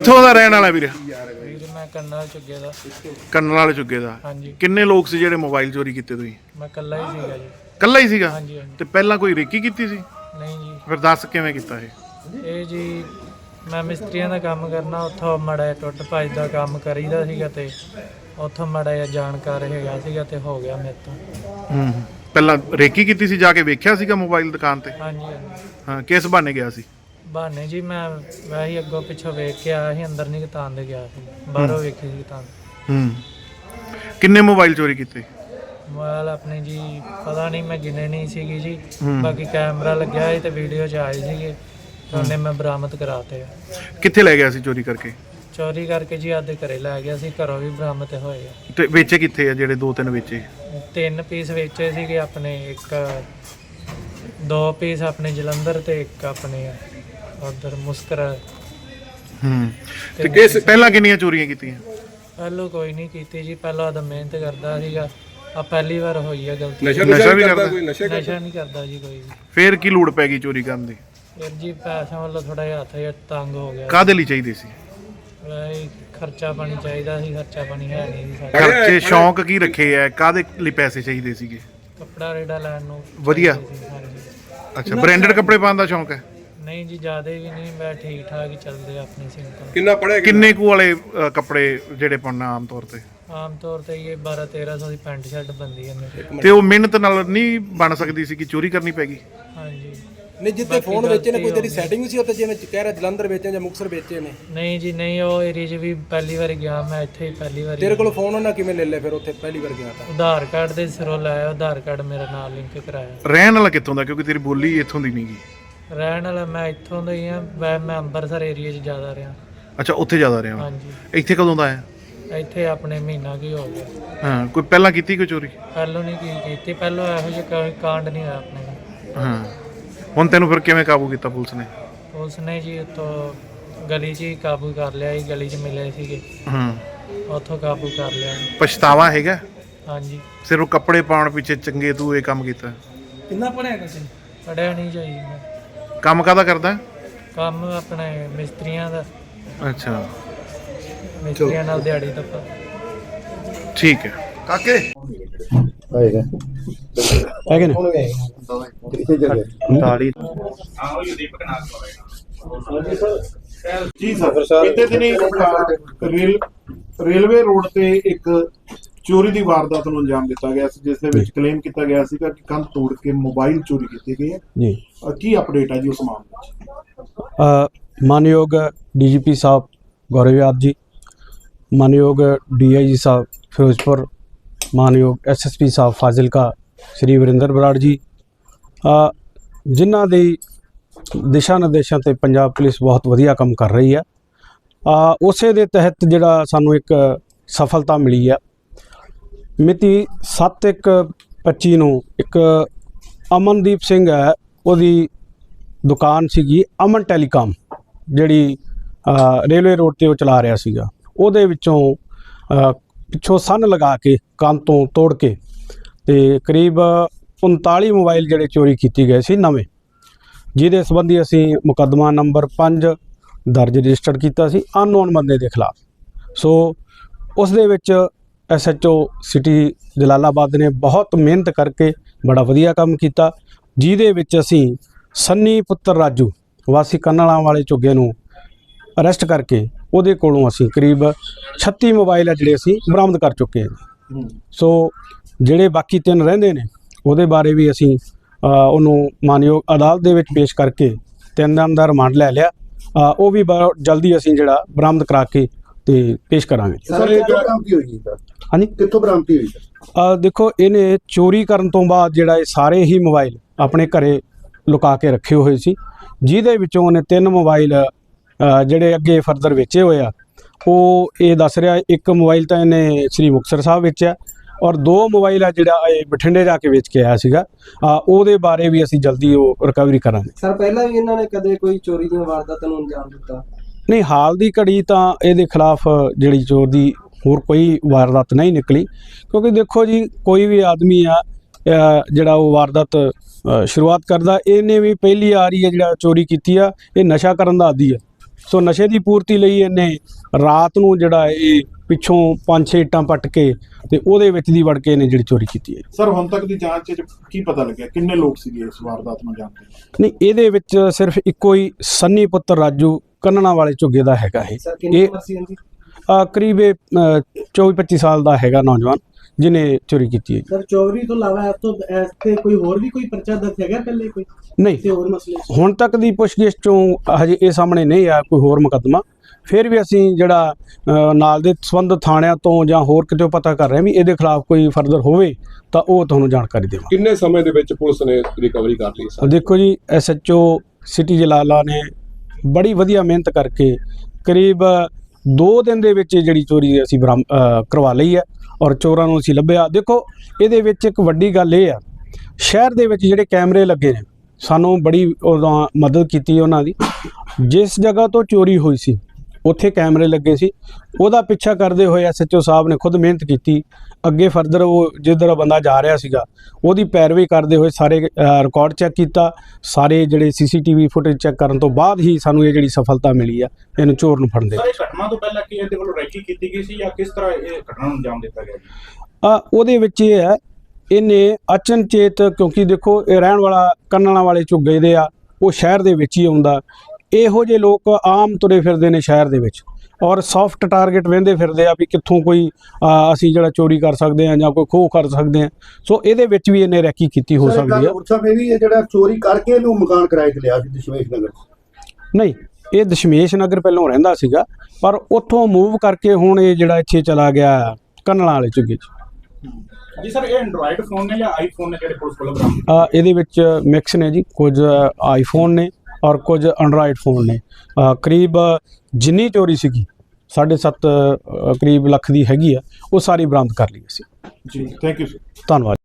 ਕਿੱਥੋਂ ਦਾ ਰਹਿਣ ਵਾਲਾ ਵੀਰ? ਵੀਰ ਮੈਂ ਕੰਨਾਂ ਚੁੱਗੇ ਦਾ। ਕੰਨ ਵਾਲੇ ਚੁੱਗੇ ਦਾ। ਹਾਂਜੀ। ਕਿੰਨੇ ਲੋਕ ਸੀ ਜਿਹੜੇ ਮੋਬਾਈਲ ਚੋਰੀ ਕੀਤੇ ਤੁਸੀਂ? ਮੈਂ ਕੱਲਾ ਹੀ ਸੀਗਾ ਜੀ। ਕੱਲਾ ਹੀ ਸੀਗਾ? ਹਾਂਜੀ ਹਾਂਜੀ। ਤੇ ਪਹਿਲਾਂ ਕੋਈ ਰੇਕੀ ਕੀਤੀ ਸੀ? ਨਹੀਂ ਜੀ। ਫਿਰ ਦੱਸ ਕਿਵੇਂ ਕੀਤਾ ਇਹ? ਇਹ ਜੀ ਮੈਂ ਮਿਸਤਰੀਆਂ ਦਾ ਕੰਮ ਕਰਨਾ ਉੱਥੋਂ ਮੜਾ ਟੁੱਟ ਭੱਜ ਦਾ ਕੰਮ ਕਰੀਦਾ ਸੀਗਾ ਤੇ ਉੱਥੋਂ ਮੜਾ ਜਿਹਾ ਜਾਣਕਾਰ ਹੈਗਾ ਸੀਗਾ ਤੇ ਹੋ ਗਿਆ ਮੇਰੇ ਤੋਂ। ਹੂੰ ਪਹਿਲਾਂ ਰੇਕੀ ਕੀਤੀ ਸੀ ਜਾ ਕੇ ਵੇਖਿਆ ਸੀਗਾ ਮੋਬਾਈਲ ਦੁਕਾਨ ਤੇ? ਹਾਂਜੀ ਹਾਂਜੀ। ਹਾਂ ਕਿਸ ਬਹਾਨੇ ਗਿਆ ਸੀ? ਬਹਾਨੇ ਜੀ ਮੈਂ ਵੈਸੇ ਅੱਗੋਂ ਪਿੱਛੋਂ ਵੇਖ ਕੇ ਆਇਆ ਸੀ ਅੰਦਰ ਨਹੀਂ ਕਿਤਾਨ ਦੇ ਗਿਆ ਸੀ। ਬਾਹਰੋਂ ਵੇਖੀ ਸੀ ਕਿਤਾਨ ਹੂੰ। ਕਿੰਨੇ ਮੋਬਾਈਲ ਚੋਰੀ ਕੀਤੇ? ਮੋਬਾਈਲ ਆਪਣੇ ਜੀ ਪਤਾ ਨਹੀਂ ਮੈਂ ਗਿਣੇ ਨਹੀਂ ਸੀਗੀ ਜੀ। ਹੂੰ। ਬਾਕੀ ਕੈਮਰਾ ਲੱਗਿਆ ਸੀ ਤੇ ਵੀਡੀਓ ਚ ਆਏ ਸੀਗੇ। ਉਹਨੇ ਮੈਂ ਬਰਾਮਦ ਕਰਾਤੇ ਆ। ਕਿੱਥੇ ਲੈ ਗਿਆ ਸੀ ਚੋਰੀ ਕਰਕੇ? ਚੋਰੀ ਕਰਕੇ ਜੀ ਆਦੇ ਘਰੇ ਲੈ ਗਿਆ ਸੀ ਘਰੋਂ ਵੀ ਬਰਾਮਦ ਹੋਏ ਆ। ਤੇ ਵੇਚੇ ਕਿੱਥੇ ਆ ਜਿਹੜੇ ਦੋ ਤਿੰਨ ਵੇਚੇ? ਤਿੰਨ ਪੀਸ ਵੇਚੇ ਸੀਗੇ ਆਪਣੇ ਇੱਕ ਦੋ ਪੀਸ ਆਪਣੇ ਜਲੰਧਰ ਤੇ ਇੱਕ ਆਪਣੇ ਉਧਰ ਮੁਸਕਰ। ਹੂੰ। ਤੇ ਕਿਸ ਪਹਿਲਾਂ ਕਿੰਨੀਆਂ ਚੋਰੀਆਂ ਕੀਤੀਆਂ? ਪਹਿਲੋਂ ਕੋਈ ਨਹੀਂ ਕੀਤੀ ਜੀ ਪਹਿਲਾਂ ਤਾਂ ਮਿਹਨਤ ਕਰਦਾ ਸੀਗਾ। ਆ ਪਹਿਲੀ ਵਾਰ ਹੋਈ ਆ ਗਲਤੀ। ਨਸ਼ਾ ਵੀ ਕਰਦਾ? ਨਸ਼ਾ ਨਹੀਂ ਕਰਦਾ ਜੀ ਕੋਈ ਵੀ। ਫੇਰ ਕੀ ਲੋੜ ਪੈ ਗਈ ਚੋਰੀ ਕਰਨ ਦੀ? ਫਿਰ ਜੀ ਪੈਸਿਆਂ ਵੱਲੋਂ ਥੋੜਾ ਜਿਹਾ ਹੱਥ ਜਿਹਾ ਤੰਗ ਹੋ ਗਿਆ। ਕਾਦੇ ਲਈ ਚਾਹੀਦੇ ਸੀ? ਵੈਸੇ ਖਰਚਾ ਪਾਣੀ ਚਾਹੀਦਾ ਸੀ ਖਰਚਾ ਪਾਣੀ ਹੈ ਨਹੀਂ ਸੀ ਸਾਡਾ। ਖਰਚੇ ਸ਼ੌਂਕ ਕੀ ਰੱਖੇ ਐ? ਕਾਦੇ ਲਈ ਪੈਸੇ ਚਾਹੀਦੇ ਸੀਗੇ? ਕੱਪੜਾ ਰੇਡਾ ਲੈਣ ਨੂੰ ਵਧੀਆ। ਚਾਹੀਦੇ ਸੀ, ਹਾਂਜੀ ਅੱਛਾ ਬ੍ਰਾਂਡਡ ਕੱਪੜੇ ਪਾਉਣ ਦਾ ਸ਼ੌਂਕ ਹੈ ਨਹੀਂ ਜੀ ਜ਼ਿਆਦਾ ਵੀ ਨਹੀਂ ਮੈਂ ਠੀਕ ਠਾਕ ਹੀ ਚੱਲਦੇ ਆ ਆਪਣੀ ਸਿੰਪਲ ਕਿੰਨਾ ਪੜਿਆ ਕਿੰਨੇ ਕੁ ਵਾਲੇ ਅ, ਕੱਪੜੇ ਜਿਹੜੇ ਪਾਉਣਾ ਆਮ ਤੌਰ ਤੇ? ਆਮ ਤੌਰ ਤੇ ਇਹ 12 1300 ਦੀ ਪੈਂਟ ਸ਼ਰਟ ਬੰਦੀ ਹੈ ਮੇਰੇ ਤੇ ਉਹ ਮਿਹਨਤ ਨਾਲ ਨਹੀਂ ਬਣ ਸਕਦੀ ਸੀ ਕਿ ਚੋਰੀ ਕਰਨੀ ਪੈ ਗਈ? ਹਾਂਜੀ। ਨਹੀਂ ਜਿੱਤੇ ਫੋਨ ਵੇਚੇ ਨੇ ਕੋਈ ਤੇਰੀ ਸੈਟਿੰਗ ਸੀ ਉੱਤੇ ਜਿਵੇਂ ਕਹਿ ਰਿਹਾ ਜਲੰਧਰ ਵੇਚੇ ਜਾਂ ਮੁਕਸਰ ਵੇਚੇ ਨੇ? ਨਹੀਂ ਜੀ ਨਹੀਂ ਉਹ ਏਰੀਆ 'ਚ ਵੀ ਪਹਿਲੀ ਵਾਰ ਗਿਆ ਮੈਂ ਇੱਥੇ ਹੀ ਪਹਿਲੀ ਵਾਰ ਤੇਰੇ ਕੋਲ ਫੋਨ ਉਹਨਾਂ ਕਿਵੇਂ ਲੈ ਲਿਆ ਫਿਰ ਉੱਥੇ ਪਹਿਲੀ ਵਾਰ ਗਿਆ ਤਾਂ? ਆਧਾਰ ਕਾਰਡ ਦੇ ਸਿਰੋਂ ਲਾਇਆ ਆਧਾਰ ਕਾਰਡ ਮੇਰਾ ਨਾਲ ਲਿੰਕ ਕਰਾਇਆ। ਰਹਿਣ ਵਾਲਾ ਕਿੱਥੋਂ ਦਾ? ਕਿਉਂਕਿ ਤੇਰੀ ਬੋਲੀ ਇੱਥੋਂ ਦੀ ਨਹੀਂਗੀ ਰਹਿਣ ਵਾਲਾ ਮੈਂ ਇੱਥੋਂ ਦਾ ਹੀ ਆ ਵੈ ਮੈਂ ਅੰਮ੍ਰਿਤਸਰ ਏਰੀਆ 'ਚ ਜ਼ਿਆਦਾ ਰਿਹਾ। ਅੱਛਾ ਉੱਥੇ ਜ਼ਿਆਦਾ ਰਿਹਾ? ਵਾਂ। ਹਾਂਜੀ। ਇੱਥੇ ਕਦੋਂ ਦਾ ਆਇਆ? ਇੱਥੇ ਆਪਣੇ ਮਹੀਨਾ ਕੀ ਹੋ ਗਿਆ। ਹਾਂ ਕੋਈ ਪਹਿਲਾਂ ਕੀਤੀ ਕੋਈ ਚੋਰੀ? ਪਹਿਲੋਂ ਨਹੀਂ ਕੀ ਕੀਤੀ ਪਹਿਲੋਂ ਇਹੋ ਜਿਹਾ ਕੋਈ ਕਾਂਡ ਨਹੀਂ ਹੋਇਆ ਆਪਣੇ ਨਾਲ ਹਾਂ। ਹੁਣ ਤੈਨੂੰ ਫਿਰ ਕਿਵੇਂ ਕਾਬੂ ਕੀਤਾ ਪੁਲਿਸ ਨੇ? ਪੁਲਿਸ ਨੇ ਜੀ ਉੱਥੋਂ ਗਲੀ 'ਚ ਹੀ ਕਾਬੂ ਕਰ ਲਿਆ ਜੀ ਗਲੀ 'ਚ ਮਿਲੇ ਸੀਗੇ। ਹਾਂ। ਉੱਥੋਂ ਕਾਬੂ ਕਰ ਲਿਆ। ਪਛਤਾਵਾ ਹੈਗਾ? ਹਾਂਜੀ। ਸਿਰਫ ਉਹ ਕੱਪੜੇ ਪਾਉਣ ਪਿੱਛੇ ਚੰਗੇ ਤੂੰ ਇਹ ਕੰਮ ਕੀਤਾ? ਕਿੰਨਾ ਪੜਿਆ ਕਿਸੇ ਪੜਿਆ ਨਹੀਂ ਚਾਹੀਦਾ ਕੰਮ ਕਾਹਦਾ ਕਰਦਾ? ਕੰਮ ਆਪਣੇ ਮਿਸਤਰੀਆਂ ਦਾ। ਅੱਛਾ। ਮਿਸਤਰੀਆਂ ਨਾਲ ਦਿਹਾੜੀ ਤੱਕ ਠੀਕ ਹੈ। ਕਾਕੇ। ਹੈਗੇ ਨੇ? ਤਾਲੀ ਜੀ ਸਰ ਇੱਥੇ ਦਿਨੀ ਰੇਲ ਰੇਲਵੇ ਰੋਡ ਤੇ ਇੱਕ ਚੋਰੀ ਦੀ ਵਾਰਦਾਤ ਨੂੰ ਅੰਜਾਮ ਦਿੱਤਾ ਗਿਆ ਸੀ ਜਿਸ ਦੇ ਵਿੱਚ ਕਲੇਮ ਕੀਤਾ ਗਿਆ ਸੀਗਾ ਕਿ ਕੰਧ ਤੋੜ ਕੇ ਮੋਬਾਈਲ ਚੋਰੀ ਕੀਤੇ ਗਏ ਹੈ। ਜੀ। ਕੀ ਅਪਡੇਟ ਹੈ ਜੀ ਉਸ ਮਾਮਲੇ ਵਿੱਚ? ਅ, ਮਾਨਯੋਗ ਡੀਜੀਪੀ ਸਾਹਿਬ ਗੌਰਵ ਯਾਦ ਜੀ ਮਾਨਯੋਗ ਡੀਆਈਜੀ ਸਾਹਿਬ ਫਿਰੋਜ਼ਪੁਰ ਮਾਨਯੋਗ ਐਸਐਸਪੀ ਸਾਹਿਬ ਫਾਜ਼ਿਲਕਾ ਸ਼੍ਰੀ ਵਰਿੰਦਰ ਬਰਾੜ ਜੀ ਅ, ਜਿਨ੍ਹਾਂ ਦੀ ਦਿਸ਼ਾ ਨਿਰਦੇਸ਼ਾਂ ਤੇ ਪੰਜਾਬ ਪੁਲਿਸ ਬਹੁਤ ਵਧੀਆ ਕੰਮ ਕਰ ਰਹੀ ਹੈ ਉਸੇ ਦੇ ਤਹਿਤ ਜਿਹੜਾ ਸਾਨੂੰ ਇੱਕ ਸਫਲਤਾ ਮਿਲੀ ਹੈ ਮਿਤੀ 7/1/25 ਨੂੰ ਇੱਕ ਅਮਨਦੀਪ ਸਿੰਘ ਹੈ, ਉਹਦੀ ਦੁਕਾਨ ਸੀਗੀ ਅਮਨ ਟੈਲੀਕਾਮ, ਜਿਹੜੀ ਰੇਲਵੇ ਰੋਡ ਤੇ ਉਹ ਚਲਾ ਰਿਹਾ ਸੀਗਾ। ਉਹਦੇ ਵਿੱਚੋਂ ਪਿੱਛੋਂ ਸੰਨ ਲਗਾ ਕੇ, ਕੰਨ ਤੋਂ ਤੋੜ ਕੇ, ਤੇ ਕਰੀਬ 39 ਮੋਬਾਈਲ ਜਿਹੜੇ ਚੋਰੀ ਕੀਤੇ ਗਏ ਸੀ ਨਵੇਂ। ਜਿਹਦੇ ਸੰਬੰਧੀ ਅਸੀਂ ਮੁਕੱਦਮਾ ਨੰਬਰ 5 ਦਰਜ ਰਜਿਸਟਰ ਕੀਤਾ ਸੀ ਅਨਨੋਨ ਬੰਦੇ ਦੇ ਖਿਲਾਫ। ਸੋ ਉਸ ਦੇ ਵਿੱਚ ਐਸਐਚਓ ਸਿਟੀ ਜਲਾਲਾਬਾਦ ਨੇ ਬਹੁਤ ਮਿਹਨਤ ਕਰਕੇ ਬੜਾ ਵਧੀਆ ਕੰਮ ਕੀਤਾ ਜਿਹਦੇ ਵਿੱਚ ਅਸੀਂ ਸੰਨੀ ਪੁੱਤਰ ਰਾਜੂ ਵਾਸੀ ਕੰਨਲਾਂ ਵਾਲੇ ਝੁੱਗੇ ਨੂੰ ਅਰੈਸਟ ਕਰਕੇ ਉਹਦੇ ਕੋਲੋਂ ਅਸੀਂ ਕਰੀਬ 36 ਮੋਬਾਈਲ ਆ ਜਿਹੜੇ ਅਸੀਂ ਬਰਾਮਦ ਕਰ ਚੁੱਕੇ ਹਾਂ। ਸੋ ਜਿਹੜੇ ਬਾਕੀ ਤਿੰਨ ਰਹਿੰਦੇ ਨੇ ਉਹਦੇ ਬਾਰੇ ਵੀ ਅਸੀਂ ਉਹਨੂੰ ਮਾਨਯੋਗ ਅਦਾਲਤ ਦੇ ਵਿੱਚ ਪੇਸ਼ ਕਰਕੇ ਤਿੰਨ ਦਿਨ ਦਾ ਰਿਮਾਂਡ ਲੈ ਲਿਆ। ਉਹ ਵੀ ਜਲਦੀ ਅਸੀਂ ਜਿਹੜਾ ਬਰਾਮਦ ਕਰਾ ਕੇ ਤੇ ਪੇਸ਼ ਕਰਾਂਗੇ। ਸਰ ਇਹ ਬਰਾਮਦੀ ਹੋਈ ਸਰ ਹਾਂਜੀ? ਕਿੱਥੋਂ ਬਰਾਮਦੀ ਹੋਈ? ਸਰ ਅ, ਦੇਖੋ ਇਹਨੇ ਚੋਰੀ ਕਰਨ ਤੋਂ ਬਾਅਦ ਜਿਹੜਾ ਇਹ ਸਾਰੇ ਹੀ ਮੋਬਾਈਲ ਆਪਣੇ ਘਰੇ ਲੁਕਾ ਕੇ ਰੱਖੇ ਹੋਏ ਸੀ। ਜਿਹਦੇ ਵਿੱਚੋਂ ਉਹਨੇ ਤਿੰਨ ਮੋਬਾਈਲ ਜਿਹੜੇ ਅੱਗੇ ਫਰਦਰ ਵੇਚੇ ਹੋਏ ਆ ਉਹ ਇਹ ਦੱਸ ਰਿਹਾ ਇੱਕ ਮੋਬਾਈਲ ਤਾਂ ਇਹਨੇ ਸ੍ਰੀ ਮੁਕਤਸਰ ਸਾਹਿਬ ਵੇਚਿਆ ਔਰ ਦੋ ਮੋਬਾਈਲ ਆ ਜਿਹੜਾ ਇਹ ਬਠਿੰਡੇ ਜਾ ਕੇ ਵੇਚ ਕੇ ਆਇਆ ਸੀਗਾ। ਆ, ਉਹਦੇ ਬਾਰੇ ਵੀ ਅਸੀਂ ਜਲਦੀ ਉਹ ਰਿਕਵਰੀ ਕਰਾਂਗੇ। ਸਰ ਪਹਿਲਾਂ ਵੀ ਇਹਨਾਂ ਨੇ ਕਦੇ ਕੋਈ ਚੋਰੀ ਦੀਆਂ ਵਾਰਦਾਤਾਂ ਨੂੰ ਅੰਜਾਮ ਦਿੱਤਾ? ਨਹੀਂ ਹਾਲ ਦੀ ਘੜੀ ਤਾਂ ਇਹਦੇ ਖਿਲਾਫ ਜਿਹੜੀ ਚੋਰ ਦੀ ਹੋਰ ਕੋਈ ਵਾਰਦਾਤ ਨਹੀਂ ਨਿਕਲੀ। ਕਿਉਂਕਿ ਦੇਖੋ ਜੀ ਕੋਈ ਵੀ ਆਦਮੀ ਆ ਜਿਹੜਾ ਉਹ ਵਾਰਦਾਤ ਸ਼ੁਰੂਆਤ ਕਰਦਾ ਇਹਨੇ ਵੀ ਪਹਿਲੀ ਆ ਰਹੀ ਹੈ ਜਿਹੜਾ ਚੋਰੀ ਕੀਤੀ ਆ ਇਹ ਨਸ਼ਾ ਕਰਨ ਦਾ ਆਦੀ ਆ। ਸੋ ਨਸ਼ੇ ਦੀ ਪੂਰਤੀ ਲਈ ਇਹਨੇ ਰਾਤ ਨੂੰ ਜਿਹੜਾ ਇਹ ਪਿੱਛੋਂ ਪੰਜ ਛੇ ਇੱਟਾਂ ਪੱਟ ਕੇ ਤੇ ਉਹਦੇ ਵਿੱਚ ਦੀ ਵੜ ਕੇ ਇਹਨੇ ਜਿਹੜੀ ਚੋਰੀ ਕੀਤੀ ਹੈ। ਸਰ ਹੁਣ ਤੱਕ ਦੀ ਜਾਂਚ ਚ ਕੀ ਪਤਾ ਲੱਗਿਆ? ਕਿੰਨੇ ਲੋਕ ਸੀਗੇ ਇਸ ਵਾਰਦਾਤ ਨੂੰ ਜਾਣਦੇ ਨਹੀਂ ਇਹਦੇ ਵਿੱਚ ਸਿਰਫ ਇੱਕੋ ਹੀ ਸੰਨੀ ਪੁੱਤਰ ਰਾਜੂ ਕੰਨਣਾ ਵਾਲੇ ਝੁੱਗੇ ਦਾ ਹੈਗਾ ਇਹ। ਸਰ ਕਿੰਨੀ ਇਹ ਕਰੀਬ 24-25 ਸਾਲ ਦਾ ਹੈਗਾ ਨੌਜਵਾਨ। ਜਿਨੇ ਚੋਰੀ ਕੀਤੀ ਹੈ ਸਰ ਚੋਰੀ ਤੋਂ ਇਲਾਵਾ ਇਸ ਤੋਂ ਇਸ ਤੇ ਕੋਈ ਹੋਰ ਵੀ ਕੋਈ ਪਰਚਾ ਦਰਜ ਹੈਗਾ ਪਹਿਲੇ ਕੋਈ? ਨਹੀਂ। ਤੇ ਹੋਰ ਮਸਲੇ ਹੁਣ ਤੱਕ ਦੀ ਪੁੱਛਗਿੱਛ ਚੋਂ ਹਜੇ ਇਹ ਸਾਹਮਣੇ ਨਹੀਂ ਆਇਆ ਕੋਈ ਹੋਰ ਮੁਕੱਦਮਾ। ਫਿਰ ਵੀ ਅਸੀਂ ਜਿਹੜਾ ਅ, ਨਾਲ ਦੇ ਸੰਬੰਧਿਤ ਥਾਣਿਆਂ ਤੋਂ ਜਾਂ ਹੋਰ ਕਿਤੇ ਪਤਾ ਕਰ ਰਹੇ ਹਾਂ ਵੀ ਇਹਦੇ ਖਿਲਾਫ ਕੋਈ ਫਰਦਰ ਹੋਵੇ ਤਾਂ ਉਹ ਤੁਹਾਨੂੰ ਜਾਣਕਾਰੀ ਦੇਵਾਂਗੇ। ਕਿੰਨੇ ਸਮੇਂ ਦੇ ਵਿੱਚ ਪੁਲਿਸ ਨੇ ਰਿਕਵਰੀ ਕਰ ਲਈ ਸਰ? ਦੇਖੋ ਜੀ ਐਸਐਚਓ ਸਿਟੀ ਜਲਾਲਾ ਨੇ ਬੜੀ ਵਧੀਆ ਮਿਹਨਤ ਕਰਕੇ ਕਰੀਬ 2 ਦਿਨ ਦੇ ਵਿੱਚ ਇਹ ਜਿਹੜੀ ਚੋਰੀ ਅਸੀਂ ਬਰਾਮ- ਕਰਵਾ ਲਈ ਹੈ ਔਰ ਚੋਰਾਂ ਨੂੰ ਅਸੀਂ ਲੱਭਿਆ। ਦੇਖੋ, ਇਹਦੇ ਵਿੱਚ ਇੱਕ ਵੱਡੀ ਗੱਲ ਇਹ ਆ, ਸ਼ਹਿਰ ਦੇ ਵਿੱਚ ਜਿਹੜੇ ਕੈਮਰੇ ਲੱਗੇ ਨੇ, ਸਾਨੂੰ ਬੜੀ ਉਹਦਾ ਮਦਦ ਕੀਤੀ ਉਹਨਾਂ ਦੀ। ਜਿਸ ਜਗ੍ਹਾ ਤੋਂ ਚੋਰੀ ਹੋਈ ਸੀ ਉੱਥੇ ਕੈਮਰੇ ਲੱਗੇ ਸੀ। ਉਹਦਾ ਪਿੱਛਾ ਕਰਦੇ ਹੋਏ ਐਸਐਚਓ ਸਾਹਿਬ ਨੇ ਖੁਦ ਮਿਹਨਤ ਕੀਤੀ। ਅੱਗੇ ਫਰਦਰ ਉਹ ਜਿੱਧਰ ਬੰਦਾ ਜਾ ਰਿਹਾ ਸੀਗਾ ਉਹਦੀ ਪੈਰਵੀ ਕਰਦੇ ਹੋਏ ਸਾਰੇ ਰਿਕਾਰਡ ਚੈੱਕ ਕੀਤਾ। ਸਾਰੇ ਜਿਹੜੇ ਸੀਸੀਟੀਵੀ ਫੁਟੇਜ ਚੈੱਕ ਕਰਨ ਤੋਂ ਬਾਅਦ ਹੀ ਸਾਨੂੰ ਇਹ ਜਿਹੜੀ ਸਫਲਤਾ ਮਿਲੀ ਆ ਇਹਨੂੰ ਚੋਰ ਨੂੰ ਫੜਨ ਦੇ ਸਰ ਘਟਨਾ ਤੋਂ ਪਹਿਲਾਂ ਕੀ ਇਹਦੇ ਵੱਲੋਂ ਰੈਕੀ ਕੀਤੀ ਗਈ ਸੀ ਜਾਂ ਕਿਸ ਤਰ੍ਹਾਂ ਇਹ ਘਟਨਾ ਨੂੰ ਅੰਜਾਮ ਦਿੱਤਾ ਗਿਆ ਆ ਉਹਦੇ ਵਿੱਚ ਇਹ ਹੈ ਇਹਨੇ ਅਚਨਚੇਤ ਕਿਉਂਕਿ ਦੇਖੋ ਇਹ ਰਹਿਣ ਵਾਲਾ ਕੰਨਣਾ ਵਾਲੇ ਝੁੱਗੇ ਦੇ ਆ ਉਹ ਸ਼ਹਿਰ ਦੇ ਵਿੱਚ ਹੀ ਆਉਂਦਾ। ਇਹੋ ਜਿਹੇ ਲੋਕ ਆਮ ਤੁਰੇ ਫਿਰਦੇ ਨੇ ਸ਼ਹਿਰ ਦੇ ਵਿੱਚ ਔਰ ਸੌਫਟ ਟਾਰਗੇਟ ਵੇਂਦੇ ਫਿਰਦੇ ਆ ਵੀ ਕਿੱਥੋਂ ਕੋਈ ਅਸੀਂ ਜਿਹੜਾ ਚੋਰੀ ਕਰ ਸਕਦੇ ਆ ਜਾਂ ਕੋਈ ਖੋਹ ਕਰ ਸਕਦੇ ਆ ਸੋ ਇਹਦੇ ਵਿੱਚ ਵੀ ਇਹਨੇ ਰੈਕੀ ਕੀਤੀ ਹੋ ਸਕਦੀ ਆ। ਉਸ ਸਮੇਂ ਵੀ ਇਹ ਜਿਹੜਾ ਚੋਰੀ ਕਰਕੇ ਇਹਨੂੰ ਮਕਾਨ ਕਿਰਾਏ ਤੇ ਲਿਆ ਸੀ ਦਸ਼ਮੇਸ਼ ਨਗਰ ਨਹੀਂ ਇਹ ਦਸ਼ਮੇਸ਼ ਨਗਰ ਪਹਿਲਾਂ ਰਹਿੰਦਾ ਸੀਗਾ ਪਰ ਉੱਥੋਂ ਮੂਵ ਕਰਕੇ ਹੁਣ ਇਹ ਜਿਹੜਾ ਇੱਥੇ ਚਲਾ ਗਿਆ ਕੰਨਣਾ ਵਾਲੇ ਝੁੱਗੇ 'ਚ। ਜੀ ਸਰ ਇਹ ਐਂਡਰੋਇਡ ਫੋਨ ਨੇ ਜਾਂ ਆਈਫੋਨ ਨੇ ਜਿਹੜੇ ਪੁਲਿਸ ਕੋਲ ਬਰਾਮਦ ਆ ਇਹਦੇ ਵਿੱਚ ਮਿਕਸ ਨੇ ਜੀ ਕੁਝ ਆਈਫੋਨ ਨੇ ਔਰ ਕੁਝ ਐਂਡਰਾਇਡ ਫੋਨ ਨੇ। ਕਰੀਬ ਜਿੰਨੀ ਚੋਰੀ ਸੀਗੀ 7.5 ਕਰੀਬ ਲੱਖ ਦੀ ਹੈਗੀ ਆ ਉਹ ਸਾਰੀ ਬਰਾਮਦ ਕਰ ਲਈ ਅਸੀਂ। ਜੀ ਥੈਂਕ ਯੂ ਸਰ ਧੰਨਵਾਦ।